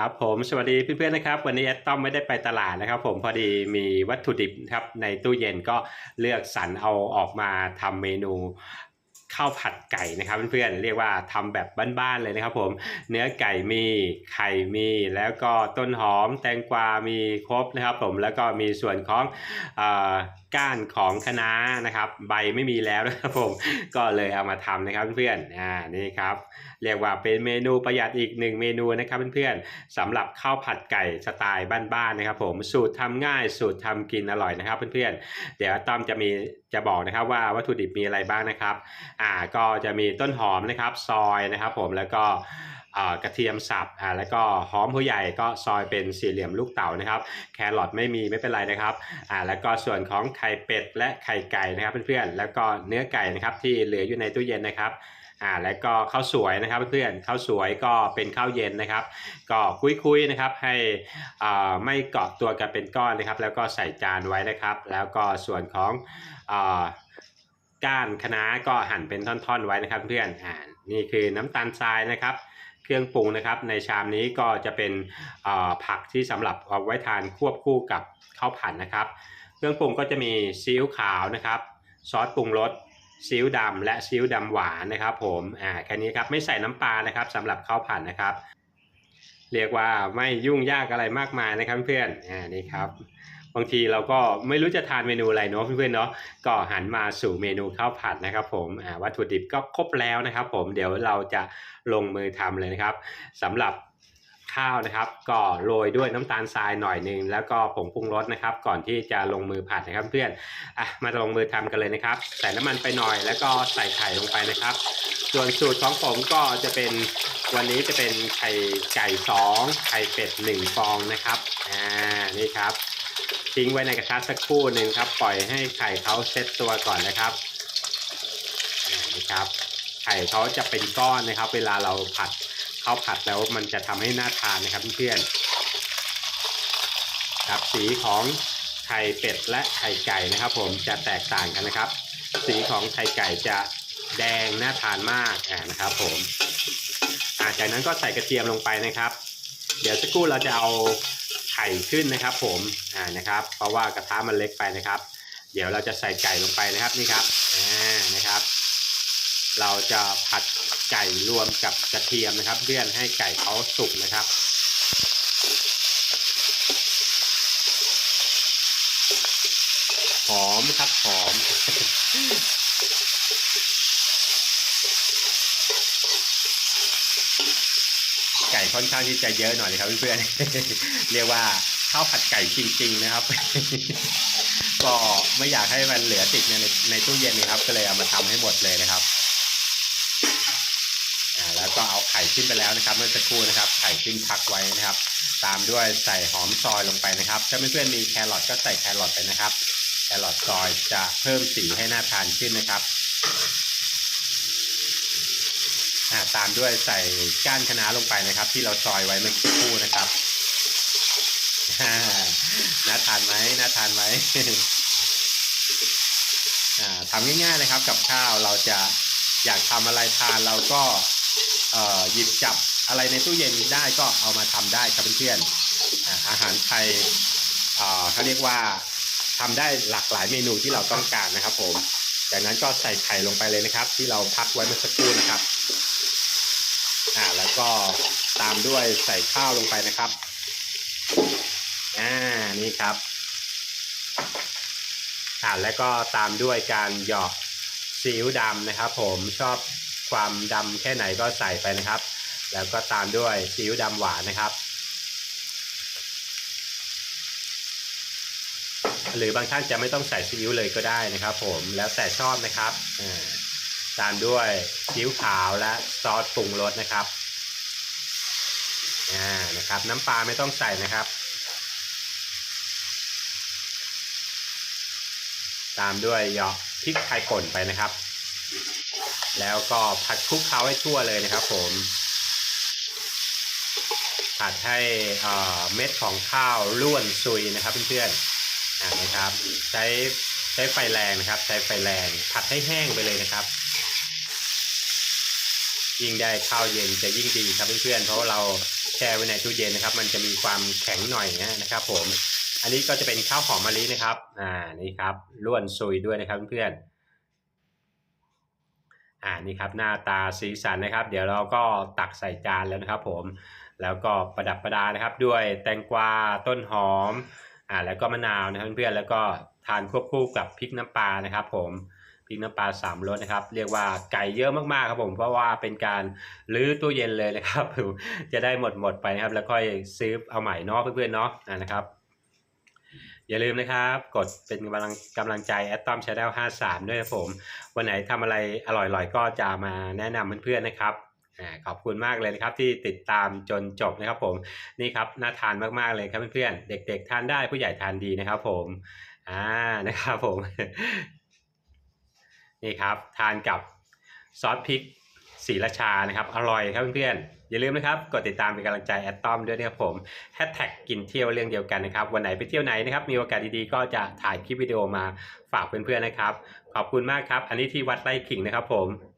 ครับผมสวัสดีเพื่อนๆนะครับ วันนี้แอดต้อมไม่ได้ไปตลาดนะครับ ผมพอดีมีวัตถุดิบครับในตู้เย็นก็เลือกสรรเอาออกมาทำเมนูข้าวผัดไก่นะครับเพื่อนๆเรียกว่าทำแบบบ้านๆเลยนะครับ ผมเนื้อไก่มีไข่มีแล้วก็ต้นหอมแตงกวามีครบนะครับ ผมแล้วก็มีส่วนของอก้านของคะน้านะครับ ใบไม่มีแล้วนะครับผมก็เลยเอามาทำนะครับเพื่อนๆอ่านี่ครับเรียกว่าเป็นเมนูประหยัดอีกหนึ่งเมนูนะครับเพื่อนๆสำหรับข้าวผัดไก่สไตล์บ้านๆนะครับ ผมสูตรทำง่ายสูตรทำกินอร่อยนะครับเพื่อนๆเดี๋ยวต้อมจะมีจะบอกนะครับว่าวัตถุดิบมีอะไรบ้างนะครับ อ่าก็จะมีต้นหอมนะครับซอยนะครับ ผมแล้วก็ กระเทียมสับอ่าแล้วก็หอมหัวใหญ่ก็ซอยเป็นสี่เหลี่ยมลูกเต๋านะครับ แครอทไม่มีไม่เป็นไรนะครับอ่าแล้วก็ส่วนของไข่เป็ดและไข่ไก่นะครับเพื่อนๆแล้วก็เนื้อไก่นะครับที่เหลืออยู่ในตู้เย็นนะครับอ่าแล้วก็ข้าวสวยนะครับเพื่อนข้าวสวยก็เป็นข้าวเย็นนะครับ ก็คุยๆนะครับให้อ่าไม่เกาะตัวกันเป็นก้อนนะครับ แล้วก็ใส่จานไว้นะครับ แล้วก็ส่วนของอ่าก้านคะน้าก็หั่นเป็นท่อนๆไว้นะครับเพื่อนอ่านี่คือน้ำตาลทรายนะครับ เครื่องปรุงนะครับในชามนี้ก็จะเป็นผักที่สำหรับเอาไว้ทานควบคู่กับข้าวผัดนะครับ เครื่องปรุงก็จะมีซีอิ๊วขาวนะครับ ซอสปรุงรสซีอิ๊วดำและซีอิ๊วดำหวานนะครับ ผมอ่าแค่นี้ครับไม่ใส่น้ำปลานะครับสำหรับข้าวผัดนะครับ เรียกว่าไม่ยุ่งยากอะไรมากมายนะครับเพื่อนอ่านี่ครับ บางทีเราก็ไม่รู้จะทานเมนูอะไรเนาะเพื่อนๆเนาะก็หันมาสู่เมนูข้าวผัดนะครับผมวัตถุดิบก็ครบแล้วนะครับ ผมเดี๋ยวเราจะลงมือทำเลยนะครับสำหรับข้าวนะครับก็โรยด้วยน้ำตาลทรายหน่อยหนึ่งแล้วก็ผงปรุงรสนะครับ ก่อนที่จะลงมือผัดนะครับเพื่อนอะมาลงมือทำกันเลยนะครับ ใส่น้ำมันไปหน่อย แล้วก็ใส่ไข่ลงไปนะครับ ส่วนสูตรของผมก็จะเป็นวันนี้จะเป็นไข่ไก่สองไข่เป็ดหนึ่งฟองนะครับอ่านี่ครับ ทิ้งไว้ในกระทะสักครู่หนึ่งครับ ปล่อยให้ไข่เขาเซตตัวก่อนนะครับนี่ครับ ไข่เขาจะเป็นก้อนนะครับ เวลาเราผัดข้าวผัดแล้วมันจะทำให้น่าทานนะครับเพื่อนครับสีของไข่เป็ดและไข่ไก่นะครับ ผมจะแตกต่างกันนะครับ สีของไข่ไก่จะแดงน่าทานมากอ่านะครับ ผมจากนั้นก็ใส่กระเทียมลงไปนะครับ เดี๋ยวสักครู่เราจะเอา ไข่ขึ้นนะครับ ผมอ่านะครับ เพราะว่ากระทะมันเล็กไปนะครับ เดี๋ยวเราจะใส่ไก่ลงไปนะครับนี่ครับอ่านะครับ เราจะผัดไก่รวมกับกระเทียมนะครับเพื่อนให้ไก่เขาสุกนะครับหอมครับหอม ไก่ค่อนข้างที่จะเยอะหน่อยนะครับเพื่อนๆเรียกว่าข้าวผัดไก่จริง ๆ นะครับ ก็ไม่อยากให้มันเหลือติดในในตู้เย็นนะครับ ก็เลยเอามาทำให้หมดเลยนะครับแล้วก็เอาไข่ขึ้นไปแล้วนะครับ เมื่อสักครู่นะครับ ไข่ขึ้นพักไว้นะครับ ตามด้วยใส่หอมซอยลงไปนะครับ ถ้าเพื่อนๆมีแครอทก็ใส่แครอทไปนะครับแครอทซอยจะเพิ่มสีให้น่าทานขึ้นนะครับ ตามด้วยใส่ก้านคะน้าลงไปนะครับ ที่เราซอยไว้เมื่อสักครู่นะครับน่าทานไหมน่าทานไหมอ่าทำง่ายๆเลยครับกับข้าวเราจะอยากทำอะไรทานเราก็เอ่อหยิบจับอะไรในตู้เย็นได้ก็เอามาทำได้ครับเพื่อนๆอาอาหารไทยเอ่อเขาเรียกว่าทำได้หลากหลายเมนูที่เราต้องการนะครับผมจากนั้นก็ใส่ไข่ลงไปเลยนะครับ ที่เราพักไว้เมื่อสักครู่นะครับ อ่าแล้วก็ตามด้วยใส่ข้าวลงไปนะครับอ่านี่ครับอ่าแล้วก็ตามด้วยการหยอกซีอิ๊วดำนะครับ ผมชอบความดำแค่ไหนก็ใส่ไปนะครับ แล้วก็ตามด้วยซีอิ๊วดำหวานนะครับ หรือบางท่านจะไม่ต้องใส่ซีอิ๊วเลยก็ได้นะครับ ผมแล้วแต่ชอบนะครับอ่า ตามด้วยซีอิ๊วขาวและซอสปรุงรสนะครับอ่านะครับ น้ำปลาไม่ต้องใส่นะครับ ตามด้วยหยอกพริกไทยป่นไปนะครับ แล้วก็ผัดคลุกเคล้าให้ทั่วเลยนะครับ ผมผัดให้เม็ดของข้าวร่วนซุยนะครับเพื่อนๆนะครับ ใช้ใช้ไฟแรงนะครับ ใช้ไฟแรงผัดให้แห้งไปเลยนะครับ ยิ่งได้ข้าวเย็นจะยิ่งดีครับเพื่อนๆเพราะเราแช่ไว้ในตู้เย็นนะครับ มันจะมีความแข็งหน่อยนะครับ ผม อันนี้ก็จะเป็นข้าวหอมมะลินะครับ อ่านี่ครับล้วนซุยด้วยนะครับเพื่อนๆอ่านี่ครับหน้าตาสีสันนะครับ เดี๋ยวเราก็ตักใส่จานแล้วนะครับ ผม แล้วก็ประดับประดานะครับ ด้วยแตงกวาต้นหอมอ่าแล้วก็มะนาวนะครับเพื่อนๆแล้วก็ทานควบคู่กับพริกน้ำปลานะครับ ผม พริกน้ำปลาสามรสนะครับ เรียกว่าไก่เยอะมากๆครับผมเพราะว่าเป็นการรื้อตู้เย็นเลยนะครับจะได้หมดหมดไปนะครับ แล้วค่อยซื้อเอาใหม่เนาะเพื่อนๆเนาะนะครับ อย่าลืมนะครับ กดเป็นกำลังกำลังใจแอดตอมชาแนล53 ด้วยนะผม วันไหนทำอะไรอร่อยๆ ก็จะมาแนะนำเพื่อนๆนะครับขอบคุณมากเลยนะครับที่ติดตามจนจบนะครับผมนี่ครับน่าทานมากๆเลยครับเพื่อนๆเด็ก ๆ ทานได้ผู้ใหญ่ทานดีนะครับผมอ่านะครับผม นี่ครับทานกับซอสพริกสีราชานะครับอร่อยครับเพื่อนๆอย่าลืมนะครับกดติดตามเป็นกำลังใจแอดตอมด้วยนะครับผมแฮชแท็กกินเที่ยวเรื่องเดียวกันนะครับวันไหนไปเที่ยวไหนนะครับมีโอกาสดีๆก็จะถ่ายคลิปวิดีโอมาฝากเพื่อนๆนะครับ ขอบคุณมากครับ อันนี้ที่วัดไร่ขิงนะครับผม